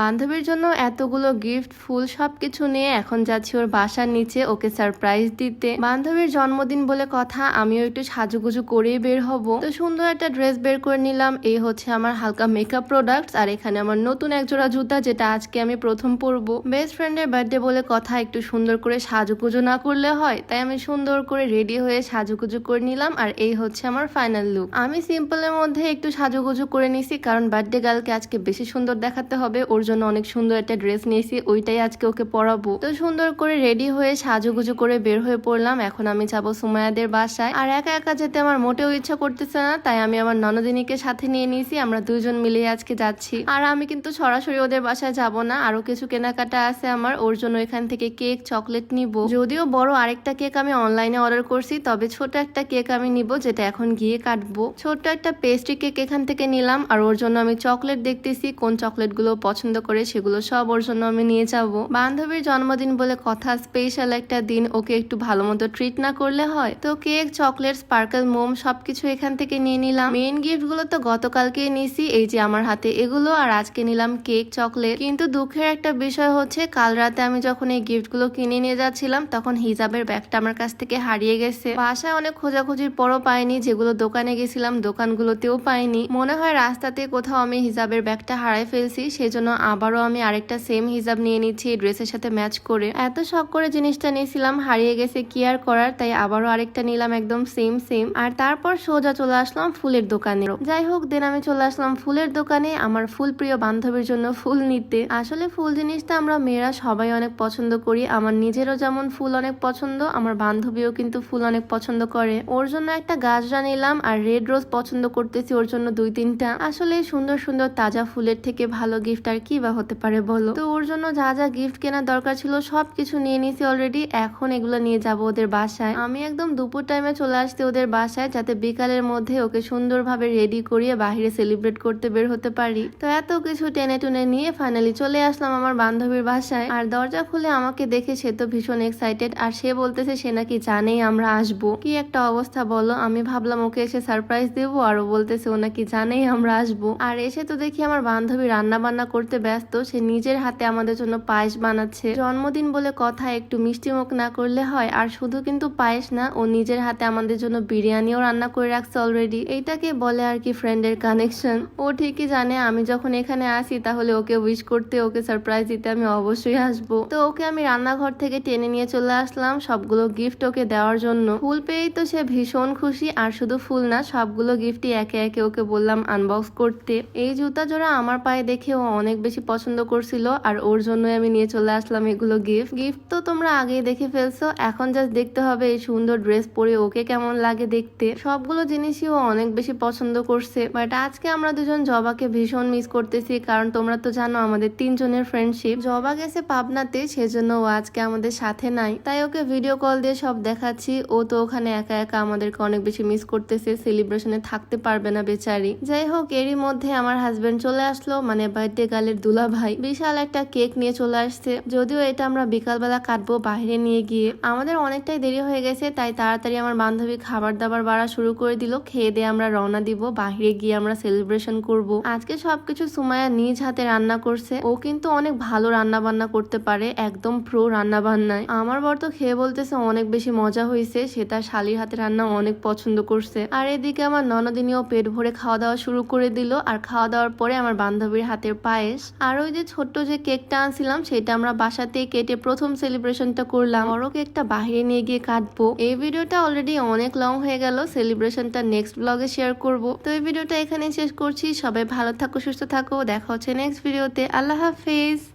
বান্ধবীর জন্য এতগুলো গিফট, ফুল সবকিছু নিয়ে এখন যাচ্ছি ওর বাসার নিচে ওকে সারপ্রাইজ দিতে। বান্ধবীর জন্মদিন বলে কথা, আমিও একটু সাজুগুজু করেই বের হব। তো সুন্দর একটা ড্রেস বের করে নিলাম এই হচ্ছে আমার হালকা মেকআপ প্রোডাক্টস আর এখানে আমার নতুন এক জোড়া জুতা, যেটা আজকে আমি প্রথম পরবো। বেস্ট ফ্রেন্ডের বার্থডে বলে কথা, একটু সুন্দর করে সাজুগুজু না করলে হয়, তাই আমি সুন্দর করে রেডি হয়ে সাজুগুজু করে নিলাম, আর এই হচ্ছে আমার ফাইনাল লুক আমি সিম্পলের মধ্যে একটু সাজুগুজু করে নিছি, কারণ বার্থডে গার্লকে আজকে বেশি সুন্দর দেখাতে হবে, ওর জন্য অনেক সুন্দর একটা ড্রেস নিয়েছি, ওইটাই আজকে ওকে পরাবো। তো সুন্দর করে রেডি হয়ে সাজুগুজু করে বের হয়ে পড়লাম। এখন আমি যাব সুমায়াদের বাসায়। আর একা একা যেতে আমার মোটেও ইচ্ছা করতেছে না, তাই আমি আমার ননদিনীকে সাথে নিয়ে নিয়েছি, আমরা দুজন মিলে আজকে যাচ্ছি। আর আমি কিন্তু সরাসরি ওদের বাসায় যাব না, আরও কিছু কেনাকাটা আছে আমার, ওর জন্য এখান থেকে কেক, চকলেট নিব। যদিও বড় আরেকটা কেক আমি অনলাইনে অর্ডার করছি, তবে ছোট একটা কেক আমি নিব, যেটা এখন গিয়ে কাটবো। ছোট্ট একটা পেস্ট্রি কেক এখান থেকে নিলাম, আর ওর জন্য আমি চকলেট দেখতেছি, কোন চকলেটগুলো পছন্দ করে সেগুলো সব ওর জন্য আমি নিয়ে যাব। বান্ধবীর জন্মদিন বলে কথা স্পেশাল একটা দিন ওকে একটু ভালো মতো ট্রিট না করলে হয়। তো কেক চকলেট স্পার্কেল মোম সবকিছু এখান থেকে নিয়ে নিলাম। মেন গিফটগুলো তো গতকালকে নিয়েছি, এই যে আমার হাতে এগুলো আর আজকে নিলাম কেক চকলেট কিন্তু দুঃখের একটা বিষয় হচ্ছে, কাল রাতে আমি যখন এই গিফটগুলো কিনে নিয়ে যাচ্ছিলাম, তখন হিজাবের ব্যাগটা আমার কাছ থেকে হারিয়ে গেছে। বাসায় অনেক খোঁজাখুঁজির পরও পাইনি, যেগুলো দোকানে গেছিলাম দোকানগুলোতেও পাইনি। মনে হয় রাস্তাতে কোথাও আমি হিজাবের ব্যাগটা হারাই ফেলছি, সেজন্য আবারও আমি আরেকটা সেম হিজাব নিয়ে নিচ্ছি, এই ড্রেসের সাথে ম্যাচ করে। এত শখ করে জিনিসটা নিয়েছিলাম, হারিয়ে গেছে কি আর করার, তাই আবারও আরেকটা নিলাম একদম সেম সেম আর তারপর সোজা চলে আসলাম ফুলের দোকানে। যাই হোক দেন আমি চলে আসলাম ফুলের দোকানে, আমার ফুল প্রিয় বান্ধবীর জন্য ফুল নিতে। আসলে ফুল জিনিসটা আমরা মেয়েরা সবাই অনেক পছন্দ করি, আমার নিজেরও যেমন ফুল অনেক পছন্দ, আমার বান্ধবীও কিন্তু ফুল অনেক পছন্দ করে। ওর জন্য একটা গাছরা নিলাম, আর রেড রোজ পছন্দ করতেছি ওর জন্য দুই তিনটা। আসলে সুন্দর সুন্দর, তাজা ফুলের থেকে ভালো গিফট আর কি বা হতে পারে বলো? তো ওর জন্য যা যা গিফট কেনার দরকার ছিল সব কিছু নিয়ে নিয়েছি অলরেডি এখন এগুলো নিয়ে যাব ওদের বাসায়। আমি একদম দুপুর টাইমে চলে আসতে ওদের বাসায় যাতে বিকালের মধ্যে ওকে সুন্দরভাবে রেডি করিয়ে বাহিরে সেলিব্রেট করতে বের হতে পারি। তো এত কিছু টেনে টুনে নিয়ে ফাইনালি চলে আসলাম আমার বান্ধবীর বাসায়। আর দরজা খুলে আমাকে দেখে সে তো ভীষণ এক্সাইটেড আর সে বলতেছে সে নাকি জানেই আমরা আসব। কি একটা অবস্থা বলো? আমি ভাবলাম ওকে এসে সারপ্রাইজ দেবো, আর ও বলতেছে ও নাকি জানেই আমরা আসব। আর এসে তো দেখি আমার বান্ধবী রান্না বান্না করতে ব্যস্ত, সে নিজের হাতে আমাদের জন্য পায়েস বানাচ্ছে। জন্মদিন বলে কথা একটু মিষ্টি মুখ না করলে হয়, আর শুধু কিন্তু পায়েস না, ও নিজের হাতে আমাদের জন্য বিরিয়ানিও রান্না করে রাখছে অলরেডি এইটাকে বলে আর কি ফ্রেন্ডের কানেকশন ও ঠিকই জানে, আমি যখন এখানে আসি, তাহলে ওকে উইশ করতে, ওকে সারপ্রাইজ দিতে আমি অবশ্যই আসব। তো ওকে আমি রান্নাঘর থেকে টেনে নিয়ে চলে আসলাম, সবগুলো গিফট ওকে দেওয়ার জন্য। ফুল পেয়েই তো সে ভীষণ খুশি, আর শুধু ফুল না, সবগুলো গিফটই একে একে ওকে বললাম আনবক্স করতে। এই জুতা জোড়া আমার পায়ে দেখে ও অনেক বেশি পছন্দ করছিল আর ওর জন্যই আমি নিয়ে চলে আসলাম এগুলো গিফট গিফট তো তোমরা আগেই দেখে ফেলছো, এখন জাস্ট দেখতে হবে এই সুন্দর ড্রেস পরে ওকে কেমন লাগে দেখতে। সবগুলো জিনিসই ও অনেক বেশি পছন্দ করছে বাট আজকে আমরা দুজন জবাকে ভীষণ মিস করতেছি, কারণ তোমরা তো জানো আমাদের তিনজনের ফ্রেন্ডশিপ জবা গেছে পাবনাতে, সেজন্য ও আজকে আমাদের সাথে নাই। তাই ওকে ভিডিও কল দিয়ে সব দেখাচ্ছি, ও তো ওখানে একা একা আমাদেরকে অনেক বেশি মিস করতেছে সেলিব্রেশনে থাকতে পারবে না বেচারি। যাই হোক, এরই মধ্যে আমার হাজবেন্ড চলে আসলো মানে বার্থডে গালের দুলা ভাই বিশাল একটা কেক নিয়ে চলে আসছে। যদিও এটা আমরা বিকালবেলা কাটবো বাইরে নিয়ে গিয়ে। আমাদের অনেকটাই দেরি হয়ে গেছে, তাই তাড়াতাড়ি আমার বান্ধবী খাবার দাবার বাড়া শুরু করে দিল। খেয়ে দিয়ে আমরা রওনা দিব, বাইরে গিয়ে আমরা সেলিব্রেশন করব। আজকে সবকিছু সুমায়া নিজ হাতে রান্না করছে। ও কিন্তু অনেক ভালো রান্না বান্না করতে পারে, একদম প্রো রান্না বান্নায় আমার বর তো খেয়ে বলতেছে অনেক বেশি মজা হয়েছে সে তার শালির হাতে রান্না অনেক পছন্দ করছে। আর এদিকে আমার ননদিনীও পেট ভরে খাওয়া দাওয়া শুরু করে দিল। আর খাওয়া দাওয়ার পরে আমার বান্ধবীর হাতের পায়েস আর ওই যে ছোট্ট যে কেকটা আনছিলাম, সেটা আমরা বাসাতে কেটে প্রথম সেলিব্রেশনটা করলাম। বড় কেকটা বাহিরে নিয়ে গিয়ে কাটবো। এই ভিডিওটা অলরেডি অনেক লং হয়ে গেল। সেলিব্রেশনটা নেক্সট ব্লগে শেয়ার করব। তো এই ভিডিওটা এখানে শেষ করছি। সবাই ভালো থাকো, সুস্থ থাকো। দেখা হচ্ছে নেক্সট ভিডিওতে আল্লাহ হাফেজ।